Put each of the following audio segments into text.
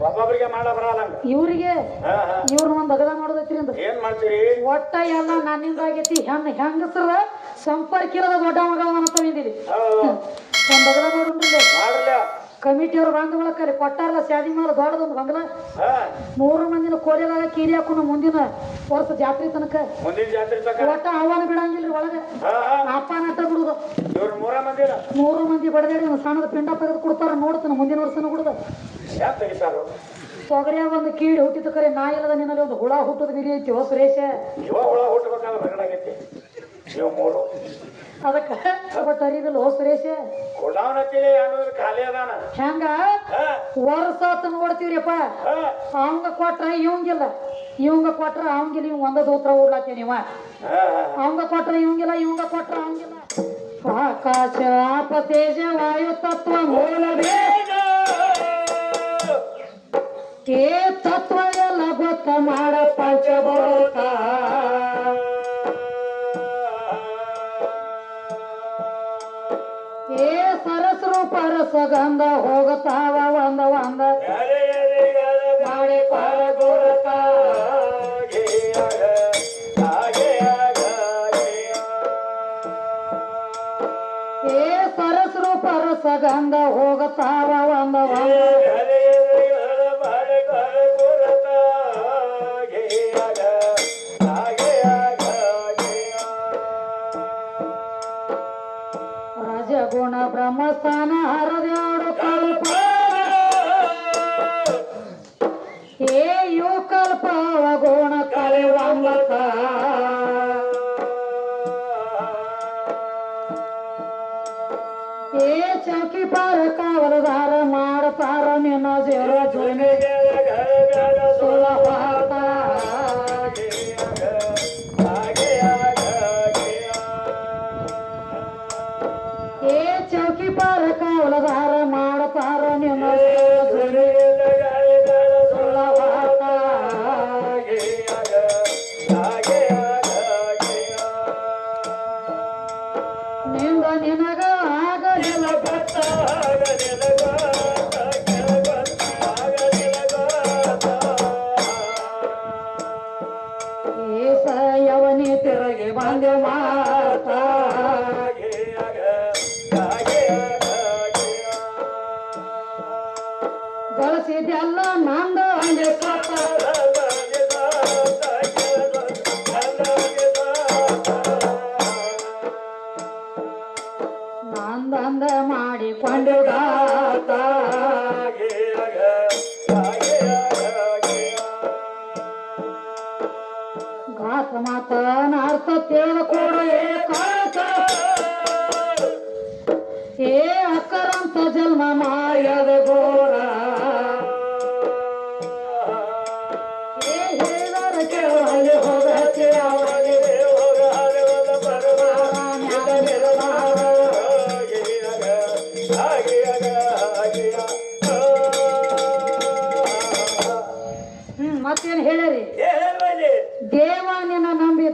ಒಬ್ಬೊಬ್ರಿಗೆ ಮಾಡ ಬರಲ್ಲ ಇವ್ರಿಗೆ ಇವ್ರನ್ನ ಒಂದ್ ಅಗದ ಮಾಡೋದೈತ್ರಿ ಅಂದ್ರ? ಏನ್ ಮಾಡ್ತೀರಿ? ಒಟ್ಟ ಎಲ್ಲ ನನ್ನಿಂದ ಆಗೈತಿ. ಹೆಣ್ ಹೆಂಗಸರ ಸಂಪರ್ಕ ಇರೋದ ದೊಡ್ಡ ಮಗಳ ತಂದಿದ್ದೀರಿ ಹೌದು. ಒಂದ್ ನೋಡ್ರಿ ಮಾಡ್ರಲ್ಲ ಕಮಿಟಿಯವ್ರು ಬಂದ ಬಳಕ ಕೊಟ್ಟಾರಲ್ಲ ಸ್ಯಾದಿ ಮೇಲೆ ದೊಡ್ಡದೊಂದು ಬಂಗಲ. ಮೂರು ಮಂದಿನ ಕೋಲಿದಾಗ ಕೀರಿ ಹಾಕೊಂಡು ಮುಂದಿನ ವರ್ಷ ಜಾತ್ರೆ ತನಕ. ಒಟ್ಟ ಆಹ್ವಾನ ಬಿಡಂಗಿಲ್ರಿ ಒಳಗೆ. ಅಪ್ಪನ ನಟ ಬಿಡುದು. ಮೂರ ಮಂದಿ ಬಡದೇಡಿ ಒಂದು ಸಣ್ಣದ ಪಿಂಡ ತೆಗೆದು ಕೊಡ್ತಾರ ನೋಡ್ತಾನ ಮುಂದಿನ ವರ್ಷನ ತೆಗಿತಾರು ತೊಗರಿಯಾಗ ಒಂದು ಕೀಡಿ ಹುಟ್ಟಿದ ಕರೆ ನಾ ಇಲ್ಲದ ನಿನ್ನಲ್ಲಿ ಒಂದು ಹುಳ ಹುಟ್ಟದ ಬಿರಿ ಐತಿ ಹೊಸ ರೇಷೆ ಇವ ಹುಳ ಹುಟ್ಟಬೇಕಾದ್ರೆ ಅದಕ್ಕೆ ಬಟ್ ಅರಿದಿಲ್ಲ ಹೋ ಸುರೇಶ. ಕುಡಾವನ್ ಹತ್ತಿಲಿ ಅನ್ನೋದ್ರ ಖಾಲಿ ಅದಾನ. ಹೆಂಗ? ವರ್ಷ ಆತ ನೋಡ್ತೀವ್ರಿಪ್ಪ ಅವಂಗ ಕೊಟ್ರ ಇವಂಗಿಲ್ಲ. ಇವಂಗ ಕೊಟ್ರ ಅವಂಗಿಲ್ಲ ಇವ್ ಒಂದ ದೋತ್ರ ಓಡ್ಲಾತಿ ನೀವ ಹಾ ಹಾ. ಅವಂಗ ಕೊಟ್ರ ಇವಂಗಿಲ್ಲ ಇವಂಗ ಕೊಟ್ರ ಅವಂಗಿಲ್ಲ. ಆಕಾಶ ಆಪ ತೇಜ ವಾಯು ತತ್ವ ಮೂಲ ರಜಗುಣ ಬ್ರಹ್ಮಸ್ಥಾನ ಹರದೇವರು ಕಲ್ಪ ಏ ಯೋ ಕಲ್ಪವ ಗುಣ ಕಲಿವಂಬಕ. ಏ ಚೌಕಿ ಪಾರ ಕಾವಲದಾರ ಮಾಡತಾರ ನಿನ್ನ ಜೇರ ಜುಲ್ಮೆ ಬಂದೆ ಮಾತಾ ಗಳಿಸಿದೆಲ್ಲ ನಂದು ಹಂಗೆ ಸತ್ತ. ನಂದಂದ ಮಾಡಿಕೊಂಡು ಗಾತ ಗಾತ ಮಾತ ಕೂಡ ತಿಳ್ಕೊಡ ಏಕಾಂತ ಏ ಅಕ್ಕರಂತ ಜನ್ಮ ಮಾಯದ ಗೋರ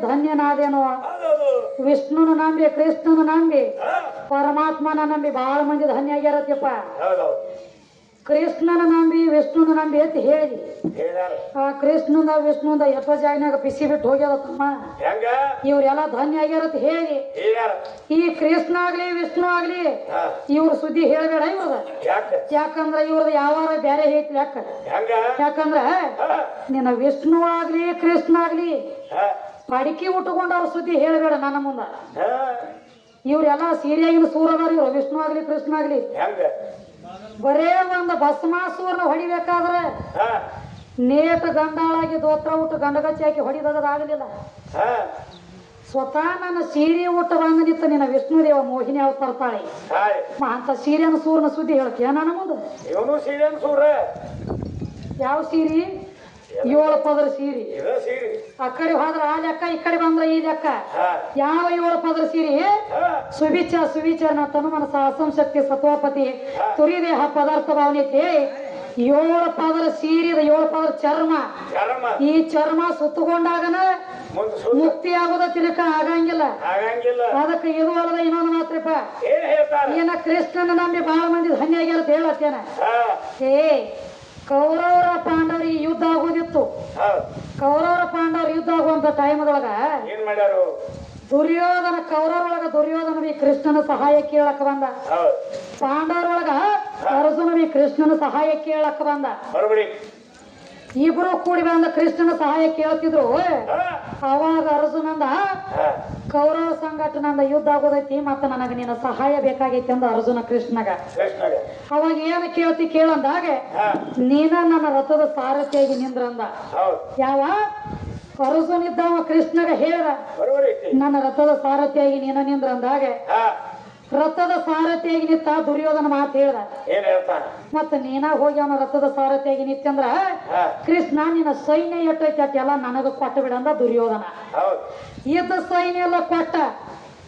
ಧನ್ಯನಾದೇನೋ. ವಿಷ್ಣುನ ನಂಬಿ ಕೃಷ್ಣನ ನಂಬಿ ಪರಮಾತ್ಮನ ನಂಬಿ ಬಹಳ ಮಂದಿ ಧನ್ಯ ಆಗ್ಯಾರತ್ಯಪ್ಪ. ಕೃಷ್ಣನ ನಂಬಿ ವಿಷ್ಣುನ ನಂಬಿ ಅಂತ ಹೇಳಿ. ಆ ಕೃಷ್ಣನ ವಿಷ್ಣುಂದ ಎಷ್ಟೋ ಜಾಯಿನಾಗ ಬಿಸಿ ಬಿಟ್ಟು ಹೋಗ್ಯದ ತಮ್ಮ ಇವ್ರೆಲ್ಲ ಧನ್ಯ ಆಗ್ಯಾರತ್ ಹೇಳಿ. ಈ ಕೃಷ್ಣ ಆಗ್ಲಿ ವಿಷ್ಣು ಆಗ್ಲಿ ಇವ್ರ ಸುದ್ದಿ ಹೇಳ್ಬೇಡ ಇವ್ರದ. ಯಾಕೆ? ಯಾಕಂದ್ರ ಇವ್ರದ ಯಾವಾರ ಬೇರೆ ಐತಿ ಯಾಕ? ಯಾಕಂದ್ರ ನಿನ್ನ ವಿಷ್ಣು ಆಗ್ಲಿ ಕೃಷ್ಣ ಆಗ್ಲಿ ಪಡಿಕೆ ಉಟ್ಕೊಂಡವ್ರ ಸುದ್ದಿ ಹೇಳಬೇಡ ನನ್ನ ಮುಂದ. ಇವ್ರೆಲ್ಲ ಸೀರಿಯಾಗಿನ ಸೂರದಾರ ಇವ್ರು. ವಿಷ್ಣು ಆಗ್ಲಿ ಕೃಷ್ಣ ಆಗ್ಲಿ. ಬರೇ ಒಂದು ಭಸ್ಮಾಸೂರ್ನ ಹೊಡಿಬೇಕಾದ್ರೆ ನೇತ ನೇಟ ಗಂಡಾಳಾಗಿ ದೋತ್ರ ಉಟ್ಟು ಗಂಡಗಚ್ಚಿ ಹಾಕಿ ಹೊಡಿದಾಗಲಿಲ್ಲ ಸ್ವತಃ ನನ್ನ ಸೀರೆ ಉಟ್ಟ ಬಂದ ನಿಂತ ನಿನ್ನ ವಿಷ್ಣುದೇವ ಮೋಹಿನಿ ಅವ್ರು ತರ್ತಾಳೆ ಅಂತ ಸೀರೆನ ಸೂರ್ನ ಸುದ್ದಿ ಹೇಳ್ತೀಯ ನನ್ನ ಮುಂದೆ? ಯಾವ ಸೀರೆ? ಏಳು ಪದರ ಸೀರೆ. ಆ ಕಡೆ ಹೋದ್ರ ಆ ಲೆಕ್ಕ ಈ ಕಡೆ ಬಂದ್ರ ಈ ಲೆಕ್ಕ. ಯಾವ ಏಳು ಪದರ ಸೀರಿ ಸುಭಿಚ ಸುವಿಚ ಸುವಿಚಾರ ತನು ಮನಸ ಅಸಂಶಕ್ತಿ ಸತ್ವಪತಿ. ತುರಿದೇಹ ಪದಾರ್ಥ ಭಾವನೆ ಏಳು ಪದರ ಸೀರಿದ ಏಳು ಪದರ ಚರ್ಮ. ಈ ಚರ್ಮ ಸುತ್ತಕೊಂಡಾಗನ ಮುಕ್ತಿ ಆಗೋದ ತಿಲಕ ಆಗಂಗಿಲ್ಲ. ಅದಕ್ಕೆ ಇದು ಅಲ್ಲದ ಇನ್ನೊಂದು ಮಾತ್ರಪ್ಪ. ಏನ್ ಕೃಷ್ಣನ ನಂಬಿ ಬಹಳ ಮಂದಿ ಧನ್ಯ ಆಗ್ಯಾರ ಹೇಳತ್ತೇನ. ಏ ಕೌರವರ ಪಾಂಡವರಿಗೆ ಯುದ್ಧ ಆಗೋದಿತ್ತು ಕೌರವರ ಪಾಂಡವರ ಯುದ್ಧ ಆಗುವಂತ ಟೈಮ್ದೊಳಗ ದುರ್ಯೋಧನ ಕೌರವರೊಳಗ ದುರ್ಯೋಧನ ಕೃಷ್ಣನ ಸಹಾಯ ಕೇಳಕ್ ಬಂದ. ಪಾಂಡವರೊಳಗ ಅರ್ಜುನ ಕೃಷ್ಣನ ಸಹಾಯ ಕೇಳಕ್ ಬಂದ. ಇಬ್ರು ಕೂಡಿ ಬಂದ ಕೃಷ್ಣನ ಸಹಾಯ ಕೇಳ್ತಿದ್ರು. ಅವಾಗ ಅರ್ಜುನಂದ ಕೌರವ ಕೌರವ ಸಂಘಟನಂದ ಯುದ್ಧ ಆಗೋದೈತಿ ಮತ್ತ ನನಗ ನಿನ್ನ ಸಹಾಯ ಬೇಕಾಗೈತಿ ಅಂದ ಅರ್ಜುನ ಕೃಷ್ಣಗ. ಅವಾಗ ಏನ್ ಕೇಳ್ತಿ ಕೇಳಂದಾಗ ಹಾ. ನೀನ ನನ್ನ ರಥದ ಸಾರಥಿಯಾಗಿ ನಿಂದ್ರಂದ. ಯಾವ? ಅರ್ಜುನ ಇದ್ದಾವ ಕೃಷ್ಣಗ ಹೇಳ ನನ್ನ ರಥದ ಸಾರಥಿಯಾಗಿ ನೀನ ನಿಂದ್ರಂದಾಗ. ರಥದ ಸಾರಥಿಯಾಗಿ ನಿಂತ ದುರ್ಯೋಧನ ಮಾತು ಹೇಳ್ದ. ಏನ್ ಹೇಳ್ತಾನ? ಮತ್ತ ನೀನ ಹೋಗಿ ಅವನ ರಥದ ಸಾರಥಿಯಾಗಿ ನಿತ್ಯಂದ್ರ ಕೃಷ್ಣ ನಿನ್ನ ಸೈನ್ಯ ಎಟ್ಟೈತಿ ಎಲ್ಲ ನನಗ ಕೊಟ್ಟ ಬಿಡಂದ ದುರ್ಯೋಧನ. ಇದ್ದ ಸೈನ್ಯ ಎಲ್ಲ ಕೊಟ್ಟ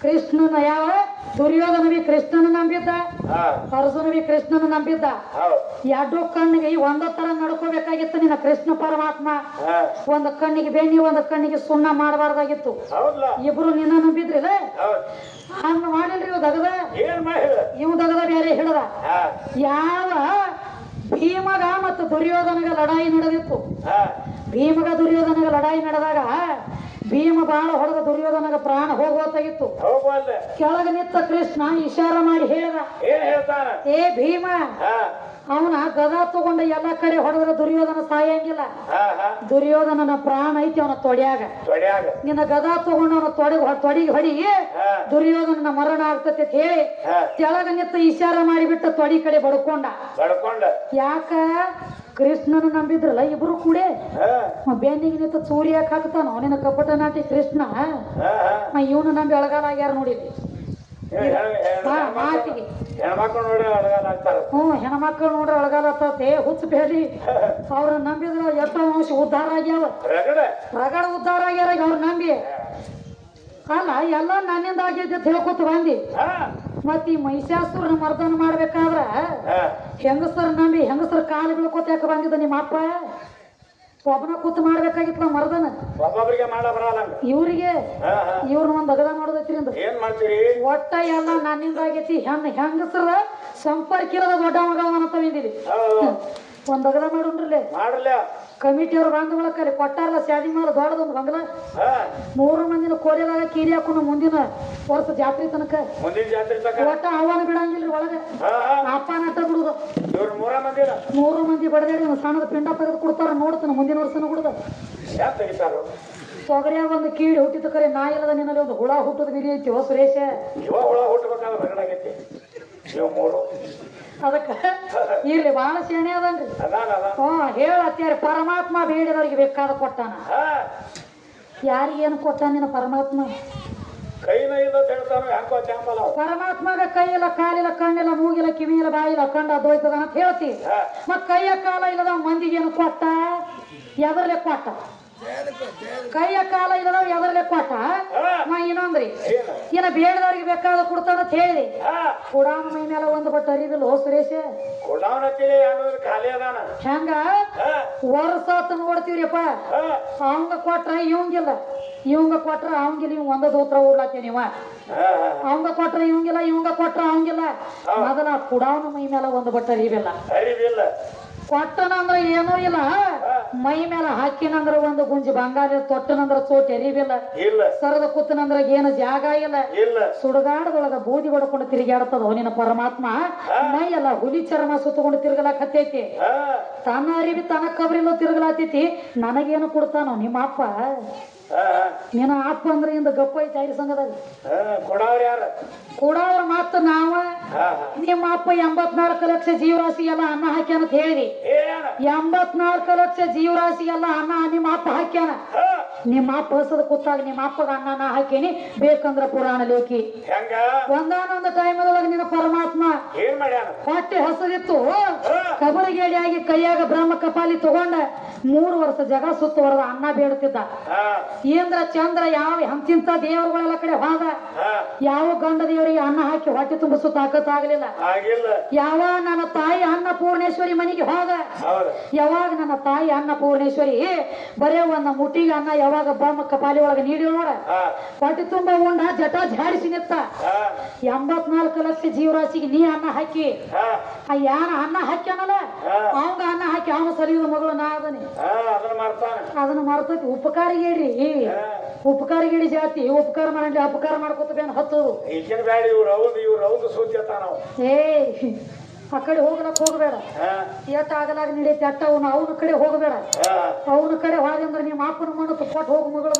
ಕೃಷ್ಣನ ಯಾವ ದುರ್ಯೋಧನ ಬಿ ಕೃಷ್ಣನ ನಂಬಿದ್ದ? ಅರ್ಜುನವಿ ಕೃಷ್ಣನ ನಂಬಿದ್ದ? ಎರಡು ಕಣ್ಣಿಗೆ ಒಂದ ತರ ನಡ್ಕೋಬೇಕಾಗಿತ್ತು ನಿನ್ನ ಕೃಷ್ಣ ಪರಮಾತ್ಮ. ಒಂದ್ ಕಣ್ಣಿಗೆ ಬೆಣ್ಣಿ ಒಂದ್ ಕಣ್ಣಿಗೆ ಸುಣ್ಣ ಮಾಡಬಾರ್ದಾಗಿತ್ತು. ಇಬ್ರು ನಿನ್ನ ನಂಬಿದ್ರಿ ಹಂಗ ಮಾಡಿಲ್ರಿ ಇವ್ ದಗದ? ಇವ್ ದಗದ ಬೇರೆ ಹಿಡದ. ಯಾವ ಭೀಮಗ ಮತ್ತು ದುರ್ಯೋಧನಗ ಲಡಾಯಿ ನಡೆದಿತ್ತು? ಭೀಮಗ ದುರ್ಯೋಧನಗ ಲಡಾಯಿ ನಡೆದಾಗ ಭೀಮ ಬಾಣ ಹೊಡೆದ ದುರ್ಯೋಧನಗ ಪ್ರಾಣ ಹೋಗ್ಬಲ್ಲೆ ಕೆಳಗ ನಿಂತ ಕೃಷ್ಣ ಇಶಾರ ಮಾಡಿ ಹೇಳಿದ ಏ ಭೀಮ ಅವನ ಗದಾ ತಗೊಂಡ ಎಲ್ಲಾ ಕಡೆ ಹೊಡೆದ್ರೆ ದುರ್ಯೋಧನ ಸಾಯಂಗಿಲ್ಲ. ದುರ್ಯೋಧನನ ಪ್ರಾಣ ಐತಿ ಅವನ ತೊಡ್ಯಾಗ. ತೊಡ್ಯಾಗ. ನಿನ್ನ ಗದಾ ತಗೊಂಡ ಅವನ ತೊಡೆ ತೊಡಿಗೆ ಹೊಡಿ. ದುರ್ಯೋಧನನ ಮರಣ ಆಗ್ತತಿ ಅಂತ ಹೇಳಿ ಕೆಳಗ ನಿಂತ ಇಶಾರ ಮಾಡಿಬಿಟ್ಟ ತೊಡಿ ಕಡೆ ಬಡ್ಕೊಂಡ. ಯಾಕ? ಕೃಷ್ಣನ ನಂಬಿದ್ರಲ್ಲ ಇಬ್ರು ಕೂಡೆ? ಬೆನ್ನಿಗೆ ನಿಂತ ಸೂರ್ಯ ಯಾಕೆ ಹಾಕ್ತಾನ ಅವನಿನ ಕಪಟ ನಾಟಿ ಕೃಷ್ಣ ಇವನು ನಂಬಿ ಅಳಗಾಲಾಗ್ಯಾರ ನೋಡಿದ್ವಿ ಹಾ, ಮಾತಿಗೆ. ಅಳಗಾಲ ಆತೇ ಹ್ಞೂ ಹೆಣ್ಮಕ್ಳು ನೋಡ್ರಿ ಅಳಗಾಲತ್ತೇ ಹುಚ್ಚ ಬೇಡಿ ಅವ್ರ ನಂಬಿದ್ರ ಎಷ್ಟೋ ಅಂಶ ಉದ್ಧಾರ ಆಗ್ಯಾವ. ರಗಡ. ಉದ್ಧಾರ ಆಗ್ಯಾರ ಅವ್ರ ನಂಬಿ. ಅಲ್ಲ ಎಲ್ಲ ನನ್ನಿಂದ ಆಗೈತೆ ಅಂತ ಹೇಳ್ಕೊತ ಬಂದಿ. ಹಾ. ಮತ್ ಈ ಮಹಿಷಾಸುರನ ಮರ್ದನ ಮಾಡ್ಬೇಕಾದ್ರ? ಹೆಂಗಸರ್ ನಂಬಿ ಹೆಂಗಸರ್ ಕಾಲುಗಳು ಕೂತ್ ಯಾಕೆ ಬಂದಿದ್ದ ನಿಮ್ಮ ಅಪ್ಪ? ಒಬ್ಬನ ಕೂತ್ ಮಾಡ್ಬೇಕಾಗಿತ್ತಲ್ಲ ಮರ್ದನ? ಒಬ್ಬೊಬ್ರಿಗೆ ಮಾಡ ಬರಲ್ಲ ಇವ್ರಿಗೆ? ಇವ್ರನ್ನ ಒಂದ್ ಅಗದ ಮಾಡೋದೈತ್ರಿ ಅಂದ್ರ. ಏನ್ ಮಾಡ್ತೀರಿ? ಒಟ್ಟ ಎಲ್ಲ ನನ್ನಿಂದ ಆಗೈತಿ ಹೆಣ್ ಹೆಂಗಸರ ಸಂಪರ್ಕ ಇರೋದ ದೊಡ್ಡ ಮಗಳ ಅಂತ ಬಂದಿರಿ ಒಂದ್ ಬಗಲ ಮಾಡೋಣ್ರಲ್ಲೇ ಬಂದ ಬಳಕ ಅಲ್ಲಿ ಕೊಟ್ಟಾರಲ್ಲ ಶಾದಿ ಮೇಲೆ ದೊಡ್ಡದ ಒಂದು ಬಂಗಲ? ಮೂರು ಮಂದಿನ ಕೋಲಿದಾಗ ಕೀರಿ ಹಾಕೊಂಡು ಮುಂದಿನ ವರ್ಷ ಜಾತ್ರೆ ತನಕ. ಮುಂದಿನ ಜಾತ್ರೆ ಒಟ್ಟ ಆಹ್ವಾನ ಬಿಡಂಗಿಲ್ರಿ ಒಳಗೆ. ಅಪ್ಪ ನಟ್ಟ ಬಿಡುದು. ಇವ್ರ ಮೂರ ಮಂದಿನ ಮೂರು ಮಂದಿ ಸಣ್ಣದ ಪಿಂಡ ತೆಗೆದು ಕೊಡ್ತಾರ ನೋಡ್ತಾನ ಮುಂದಿನ ವರ್ಷನ ಯಾಕೆ ತೆಗಿತಾರು? ತೊಗರಿಯಾಗ ಒಂದು ಕೀಡಿ ಹುಟ್ಟಿದ ಕರೆ ನಾ ಇಲ್ಲದ ನಿನ್ನಲ್ಲಿ ಒಂದು ಹುಳ ಹುಟ್ಟದ ಬಿರಿ ಐತಿ ಹೊಸ ಸುರೇಶ. ಇವ ಹುಳ ಹುಟ್ಟಬೇಕಾದ್ರೆ ಇವ್ ಮೂರು. ಅದಕ್ಕ ಇರ್ಲಿ ಬಹಳ ಸೇಣೆ ಅದನ್ರಿ. ಹ್ಞೂ ಹೇಳ ಅತ್ಯಾರ ಪರಮಾತ್ಮ ಬೇಡಿದವ್ರಿಗೆ ಬೇಕಾದ ಕೊಟ್ಟಾನ. ಯಾರಿಗೇನು ಕೊಟ್ಟಾನ ನೀನು ಪರಮಾತ್ಮ? ಇಲ್ಲ. ಪರಮಾತ್ಮಗ ಕೈ ಇಲ್ಲ ಕಾಲಿಲ್ಲ ಕಣ್ಣಿಲ್ಲ ಮೂಗಿಲ್ಲ ಕಿವಿ ಇಲ್ಲ ಬಾಯಿಲ್ಲ ಕಂಡ ದೋಯ್ತದ ಅಂತ ಹೇಳ್ತಿ. ಮತ್ ಕೈಯ ಕಾಲ ಇಲ್ಲದ ಮಂದಿಗೇನು ಕೊಟ್ಟ? ಎದರ್ಲೆ ಕೊಟ್ಟ? ಕೈಯ ಕಾಲ ಇಲ್ಲದ ಎದರ್ಲೆ ಕೊಟ್ಟ ನಾ ಇನ್ನೊಂದ್ರಿ ಏನು? ಇನ್ನ ಬೇಡದವ್ರಿಗೆ ಬೇಕಾದ ಕೊಡ್ತಾನ ಅಂತ ಹೇಳಿ ಕುಡಾಮ ಕುಡಾನ ಮೈ ಮೇಲೆ ಒಂದು ಬಟ್ ಅರಿದಿಲ್ಲ ಹೋ ಸುರೇಶ. ಹೆಂಗ? ವರ್ಷ ಆತ ನೋಡ್ತೀವ್ರಿಪ್ಪ ಹಾ. ಅವಂಗ ಕೊಟ್ರ ಇವಂಗಿಲ್ಲ. ಇವಂಗ ಕೊಟ್ರ ಅವಂಗಿಲ್ಲ ಇವ್ ಒಂದ ದೋತ್ರ ಓಡ್ಲಾತೀವಿ ನೀವ? ಅವಂಗ ಕೊಟ್ರ ಇವಂಗಿಲ್ಲ ಇವಂಗ ಕೊಟ್ರ ಅವಂಗಿಲ್ಲ. ಮೊದಲ ಕುಡಾವನ ಮೈ ಮೇಲೆ ಒಂದು ಬಟ್ಟ ಅರಿವಿಲ್ಲ. ಕೊಟ್ಟನ ಅಂದ್ರೆ ಏನೂ ಇಲ್ಲ. ಮೈ ಮೇಲೆ ಹಾಕಿನಂದ್ರ ಒಂದು ಗುಂಜಿ ಬಂಗಾರ ತೊಟ್ಟನಂದ್ರ ಚೋಟ್ ಎರಿವಿಲ್ಲ. ಇಲ್ಲ. ಸರದ ಕೂತನಂದ್ರ ಏನು ಜಾಗ ಇಲ್ಲ. ಇಲ್ಲ. ಸುಡಗಾಡದೊಳಗ ಬೂದಿ ಹೊಡ್ಕೊಂಡು ತಿರುಗಾಡ್ತದ ನಿನ್ನ ಪರಮಾತ್ಮ. ಮೈ ಎಲ್ಲ ಹುಲಿ ಚರ್ಮ ಸುತ್ತಕೊಂಡು ತಿರುಗಲಾಕತ್ತೈತಿ. ಹತ್ತೈತಿ ತನ್ನ ಅರಿವಿ ತನ್ನ ಕಬರಿಲ್ಲ ತಿರುಗಲಾತೈತಿ. ನನಗೇನು ಕೊಡ್ತಾನೋ ನಿಮ್ಮ ಅಪ್ಪ? ನಿನ್ನ ಅಪ್ಪ ಅಂದ್ರೆ ಇಂದ ಗಪ್ಪ ಐತೆ ಐದು ಸಂಘದಾಗ ಹಾ ಕೊಡವ್ರ ಯಾರ? ಕೊಡೋದ್ರ ಮಾತ್ ನಾವ ನಿಮ್ಮ ಅಪ್ಪ ಎಂಬತ್ನಾಲ್ಕು ಲಕ್ಷ ಜೀವರಾಶಿ ಎಲ್ಲ ಅನ್ನ ಹಾಕ್ಯಾನ ಅಂತ ಹೇಳಿ. ಎಂಬತ್ನಾಲ್ಕು ಲಕ್ಷ ಜೀವರಾಶಿ ಎಲ್ಲ ಅನ್ನ ನಿಮ್ಮ ಅಪ್ಪ ಹಾಕ್ಯಾನ. ನಿಮ್ಮ ಅಪ್ಪ ಹಸದ ಕೂತಾಗ ನಿಮ್ಮ ಅಪ್ಪಗ ಅನ್ನ ಹಾಕೇನಿ. ಬೇಕಂದ್ರ ಪುರಾಣ ಲೇಖಿ. ಒಂದಾನೊಂದು ಟೈಮದೊಳಗೆ ನಿನ್ನ ಪರಮಾತ್ಮ ಹೊಟ್ಟೆ ಹಸದಿತ್ತು. ಕಬರಿಗೇಡಿಯಾಗಿ ಕೈಯಾಗ ಬ್ರಹ್ಮ ಕಪಾಲಿ ತಗೊಂಡ ಮೂರು ವರ್ಷ ಜಗ ಸುತ್ತುವರೆದ ಅನ್ನ ಬೇಡುತ್ತಿದ್ದ. ಏಂದ್ರ ಇಂದ್ರ ಚಂದ್ರ ಯಾವ ಹಂಚಿಂತ ದೇವರುಗಳೆಲ್ಲ ಕಡೆ ಹೋದ. ಯಾವ ಗಂಡ ದೇವರಿಗೆ ಅನ್ನ ಹಾಕಿ ಹೊಟ್ಟೆ ತುಂಬಿಸು ತಾಕತ್ತಾಗಲಿಲ್ಲ. ಯಾವ ನನ್ನ ತಾಯಿ ಅನ್ನ ಪೂರ್ಣೇಶ್ವರಿ ಮನೆಗೆ ಹೋದ? ಯಾವಾಗ ನನ್ನ ತಾಯಿ ಅನ್ನ ಪೂರ್ಣೇಶ್ವರಿ ಬರೇ ಒಂದ ಮುಟ್ಟಿಗೆ ಅನ್ನ ಯಾವಾಗ ಬ್ರಹ್ಮ ಕಪಾಲಿ ಒಳಗೆ ನೀಡಿ. ನೋಡ ಹೊಟ್ಟೆ ತುಂಬ ಉಂಡ ಜಟ ಝಾಡಿಸಿ ನಿತ್ತ ಎಂಬತ್ನಾಲ್ಕು ಲಕ್ಷ ಜೀವರಾಶಿಗೆ ನೀ ಅನ್ನ ಹಾಕಿ. ಆ ಯಾನ ಅನ್ನ ಹಾಕ್ಯಾನಲ್ಲ? ಅವಂಗ ಅನ್ನ ಹಾಕಿ ಅವನು ಸರಿಯುವ ಮಗಳು ನಾ ಅದನಿ? ಅದನ್ನ ಮಾಡ್ತೈತಿ ಅದನ್ನ ಮರ್ತೈತಿ ಉಪಕಾರಿಗೆ ಹೇಳ್ರಿ. ಹಾ. ಉಪಕಾರ ಗೇಡಿ ಜಾತಿ ಉಪಕಾರ ಮಾಡಿ ಅಪಕಾರ ಮಾಡ್ಕೊತ ಬೇನ್ ಹತ್ತದು. ಈಗಿನ ಬ್ಯಾಡ ಇವ್ರು ಹೌದು ಇವ್ರು ಹೌದು ನಾವು. ಏ ಆ ಕಡೆ ಹೋಗ್ಲಕ್ ಹೋಗಬೇಡ. ಎಟ್ಟ ಆಗಲಾಗ ನಡೀತಿ ಅಟ್ಟ ಅವನು ಅವನ ಕಡೆ ಹೋಗಬೇಡ. ಅವನ ಕಡೆ ಹೊಳಗಂದ್ರೆ ನಿಮ್ಮ ಮಾಪನ ಮಣ್ಣು ಕೊಟ್ಟು ಹೋಗು ಮಗಳ